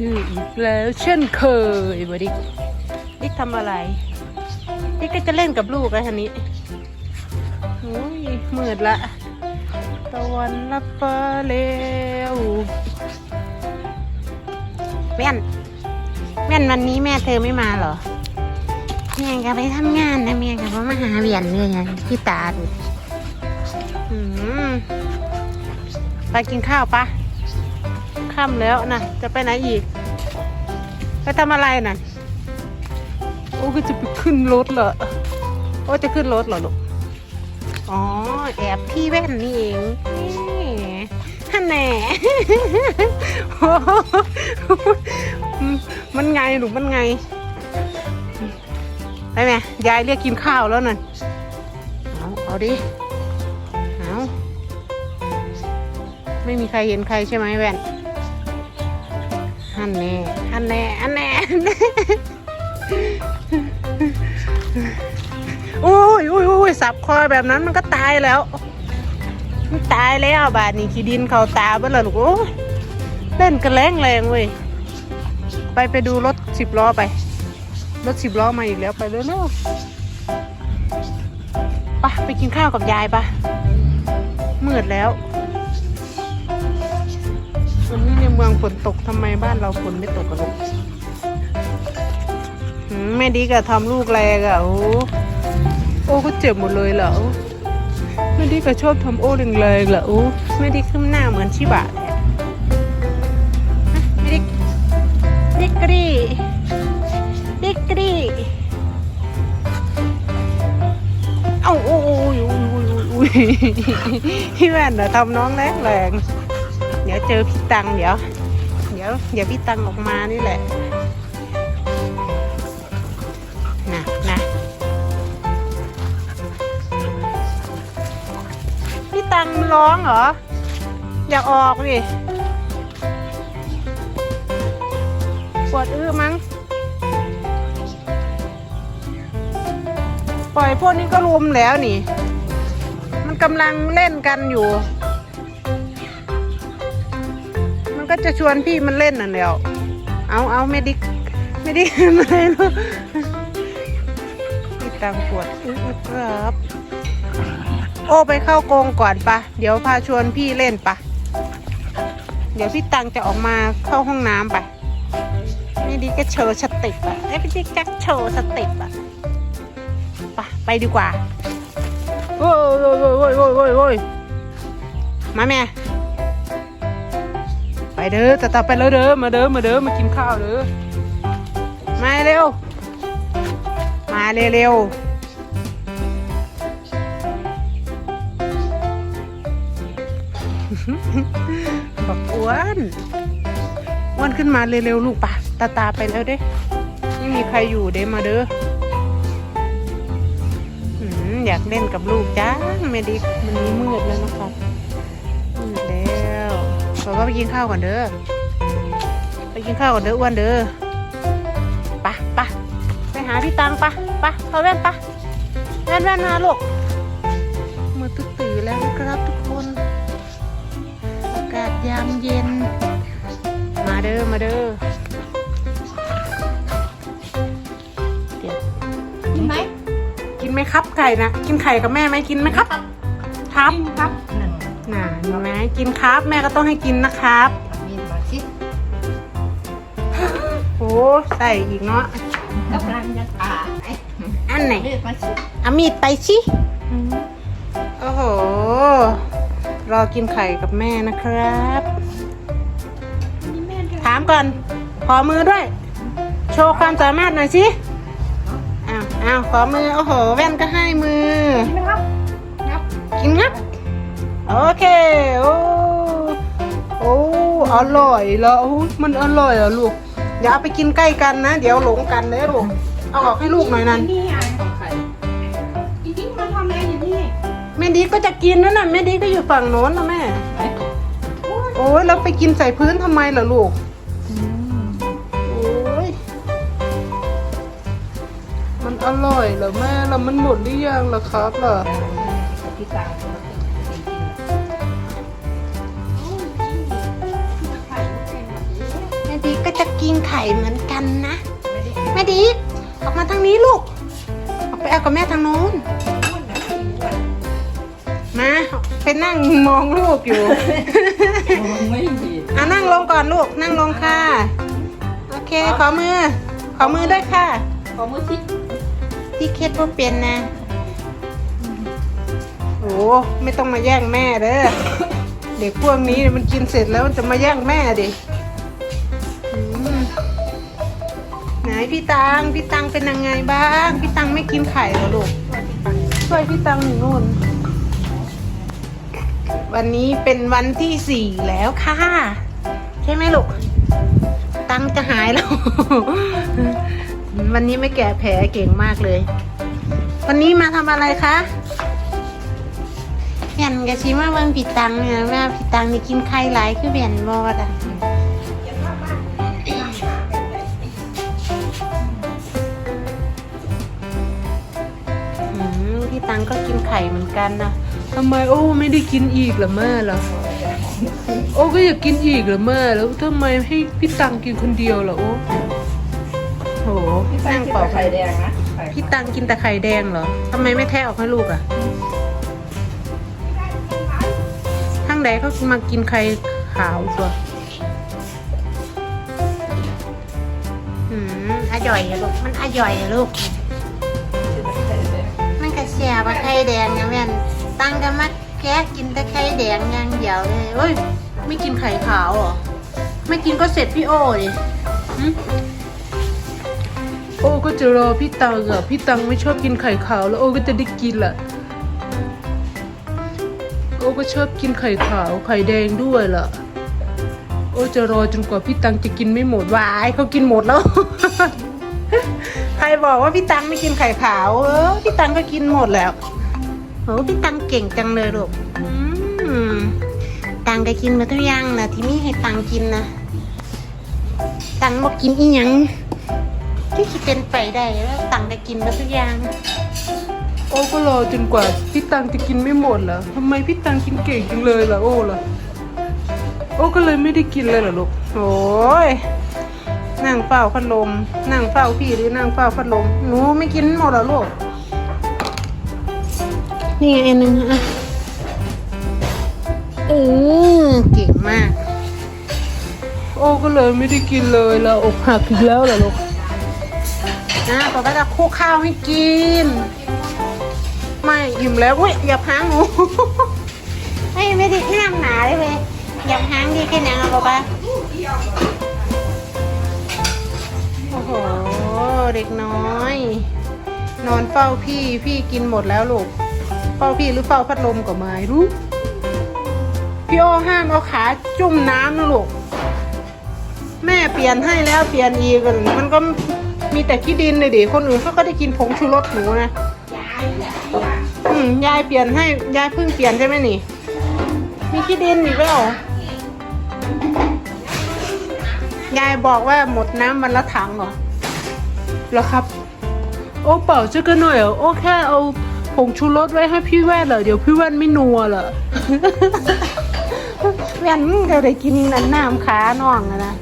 ดื้ออีกแล้วเช่นเคยบดิกดิกทำอะไรดิกก็จะเล่นกับลูกแล้วทีนี้โอ้ยมืดละตะวันลับฟ้าเร็วแม่นแม่นวันนี้แม่เธอไม่มาเหรอแม่ก็ไปทำงานนะแม่ก็บ่มาหาเวียนเลยอะพี่ตาดูไปกินข้าวปะ ค่ำแล้วนะจะไปไหนอีก ไปทำอะไรน่ะโอ้ก็จะไปขึ้นรถเหรอโอ้จะขึ้นรถเหรอลูกอ๋อ แอบพี่แว่นนี่เองนี่ฮันแหน่มันไงลูกมันไงไปไหมยายเรียกกินข้าวแล้วน่ะเอาเอาดิเอาไม่มีใครเห็นใครใช่ไหมแว่น ฮันแน่ฮันแน่ฮันแน่ฮันแน่โอ้ยโอ้ยโอ้ยสับคอแบบนั้นมันก็ตายแล้ว มันตายแล้วบาดนี้ขี้ดินเขาตาบ้อเลยลูกโอ้เล่นกันแรงแรงเว้ย ไปไปดูรถสิบล้อไป รถสิบล้อมาอีกแล้วไปเร็วๆไปไปกินข้าวกับยายปะมืดแล้ว วันนี้ในเมืองฝนตกทำไมบ้านเราฝนไม่ตกกันลูกหืมแม่ดีก็ทำลูกแรงอะโอ้โอ้ก็เจ็บหมดเลยเหรอแม่ดีก็ชอบทำโอ้แรงๆเหรอโอ้แม่ดีขึ้นหน้าเหมือนชิบะเละแม่ดีดิกรีดิกรีเอ้าโอ้ยโอ้ยโอ้ยโอ้ยโอ้ยพี่แว่นน่ะทำน้องแรงแรง เดี๋ยวเจอพี่ตังเดี๋ยว เดี๋ยวเดี๋ยวพี่ตังออกมานี่แหละนะนะพี่ตังร้องเหรอ อยากออกดิปวดอื้อมั้งปล่อยพวกนี้ก็รวมแล้วนี่ มันกำลังเล่นกันอยู่ จะชวนพี่มันเล่นน่ะเดียวเอาเอาไม่ดิไม่ดิไม่ได้ลูกพี่ตังปวดอึ๊กครับ โอ้ไปเข้ากรงก่อนปะ เดี๋ยวพาชวนพี่เล่นปะ เดี๋ยวพี่ตังจะออกมาเข้าห้องน้ำปะไม่ดีก็โชว์สเต็ปอะไอ้พี่ดิก็โชว์สเต็ปอะปะไปดีกว่าโอ้ยโอ้ยโอ้ยโอ้ยโอ้ยโอ้ยโอ้ยมาแม่ไป เด้อจะตับไปแล้วเด้อมาเด้อมาเด้อมากินข้าวเด้อมาเร็ว มาเร็วๆบอกอ้วนอ้วนขึ้นมาเร็วๆลูกปะตาตาไปแล้วเด้ไม่มีใครอยู่เด้มาเด้ออยากเล่นกับลูกจ้าไม่ดีมันนี้มืดแล้วนะครับ บอกว่าไปกินข้าวก่อนเด้อ ไปกินข้าวก่อนเด้ออ้วนเด้อปะปะไปหาพี่ตังปะปะเขาแว่นปะแว่นแว่นมาลูกมือตื่นตื่นแล้วนะครับทุกคน อากาศยามเย็น มาเด้อ มาเด้อเดี๋ยวกินไหม กินไหมครับไก่นะ กินไข่กับแม่ไหมกินไหมครับ ครับกินครับ นั่นน่ะเห็นไหมกินครับ แม่ก็ต้องให้กินนะครับ มีดมาชิโอ้ใส่อีกเนาะกำลังจะตายอันไหนมีดมาชิเอามีดไปสิโอ้โห รอกินไข่กับแม่นะครับ นี่แม่จะถามก่อน ขอมือด้วย โชว์ความสามารถหน่อยสิอ้าวอ้าวขอมือ โอ้โห แว่นก็ให้ โอเค โอ้ โอ้ อร่อยแล้วอุ๊ยมันอร่อยเหรอลูกอย่าเอาไปกินใกล้กันนะ เดี๋ยวหลงกันเลยลูก เอาออกให้ลูกหน่อยนั่นนี่ไงของใครอีนี่มาทำอะไรอยู่นี่แม่ดีก็จะกินนั่นน่ะแม่ดีก็อยู่ฝั่งโน้นนะแม่ไหนโอ้ยแล้วไปกินใส่พื้นทำไมล่ะลูกโอ้ยมันอร่อยเหรอแม่แล้วมันหมดหรือยังล่ะครับล่ะพี่ตา กินไข่เหมือนกันนะแม่ดิกออกมาทางนี้ลูก ออกไปเอากับแม่ทางนู้น มาไปนั่งมองลูกอยู่ ไม่มีอะนั่งลงก่อนลูก นั่งลงค่ะ โอเค ขอมือ ขอมือด้วยค่ะ ขอมือสิที่เคสว่าเป็นนะ โอ้ไม่ต้องมาแย่งแม่เด้อ เด็กพวกนี้มันกินเสร็จแล้วมันจะมาแย่งแม่ดิ พี่ตังพี่ตังเป็นยังไงบ้าง พี่ตังไม่กินไข่เหรอลูกช่วยพี่ตังหนึ่งนู่น วันนี้เป็นวันที่สี่แล้วค่ะ ใช่ไหมลูก ตังจะหายแล้ว วันนี้ไม่แก่แผลเก่งมากเลย วันนี้มาทำอะไรคะเห็นกะชิมาเบิ่งผิดตังเนี่ยว่าผิดตังนี่กินไข่หลายคือเบียนบอดอะังก็กินไข่เหมือนกันนะทำไมโอ้ไม่ได้กินอีกเหรอแม่ล่ะโอ้ก็อยากกินอีกเหรอแม่แล้วทำไมให้พี่ตังกินคนเดียวล่ะโอ้โหพี่แป้งกินแต่ไข่แดงนะพี่ตังกินแต่ไข่แดงเหรอทำไมไม่แทะออกให้ลูกอะ่ะทั้งแดงเขามากินไข่ขาวตัวอืมอร่อยอะลูกมันอร่อยอะลูก นกระเสียบะไข่แดงนะแม่นตั้งกันมาแกะกินแต่ไข่แดงอย่างเดียวเลยเอ้ยไม่กินไข่ขาวเหรอไม่กินก็เสร็จพี่โอ้ดิโอ้ก็จะรอพี่ตังอะพี่ตังไม่ชอบกินไข่ขาวแล้วโอ้ก็จะได้กินล่ะโอ้ก็ชอบกินไข่ขาวไข่แดงด้วยล่ะโอ้จะรอจนกว่าพี่ตังจะกินไม่หมดวายเขากินหมดแล้ว ใครบอกว่าพี่ตังไม่กินไข่ขาวเออพี่ตังก็กินหมดแล้วโอ้พี่ตังเก่งจังเลยลูกอืมตังก็กินมาทุกอย่างนะที่นี่ให้ตังกินนะ ตังบอกกินอีหยังที่คิดเป็นไปได้แล้วตังได้กินมาทุกอย่างโอ้ก็รอจนกว่าพี่ตังจะกินไม่หมดเหรอทำไมพี่ตังกินเก่งจังเลยล่ะโอ้ล่ะ โอ้ก็เลยไม่ได้กินเลยเหรอลูกโอ้ย นั่งเฝ้าพัดลม นั่งเฝ้าพี่หรือนั่งเฝ้าพัดลม หนูไม่กินหมดหรอลูก นี่ไงอันหนึ่งอะเออเก่งมาก โอ้ก็เลยไม่ได้กินเลยละอกหักอีกแล้วเหรอลูกนะป๊าป้าจะคลุกข้าวให้กิน ไม่อิ่มแล้วอุ้ยอย่าพังหนูไม่ไม่ได้ห้าหนาเลยเว้ยอย่าพังดีแค่ไหนอะป๊าป้า อ้โห เด็กน้อย นอนเฝ้าพี่พี่กินหมดแล้วลูก เฝ้าพี่หรือเฝ้าพัดลมก็ไม่รู้ พี่โอห้ามเอาขาจุ่มน้ำนะลูก แม่เปลี่ยนให้แล้วเปลี่ยนอีกอะมันก็มีแต่ขี้ดินเลยดิคนอื่นเขาก็ได้กินผงชูรสหนูนะอืมยายเปลี่ยนให้ยายเพิ่งเปลี่ยนใช่ไหมนี่ มีขี้ดินอีกแล้ว ยายบอกว่าหมดน้ำวันละถังเหรอเหรอครับ โอ้เปล่าจะกันหน่อยเหรอโอ้แค่เอาผงชูรสไว้ให้พี่แว่นเหรอเดี๋ยวพี่แว่นไม่นัวเหรอแว่นมึงเดี๋ยวได้กินน้ำขาน่องนะ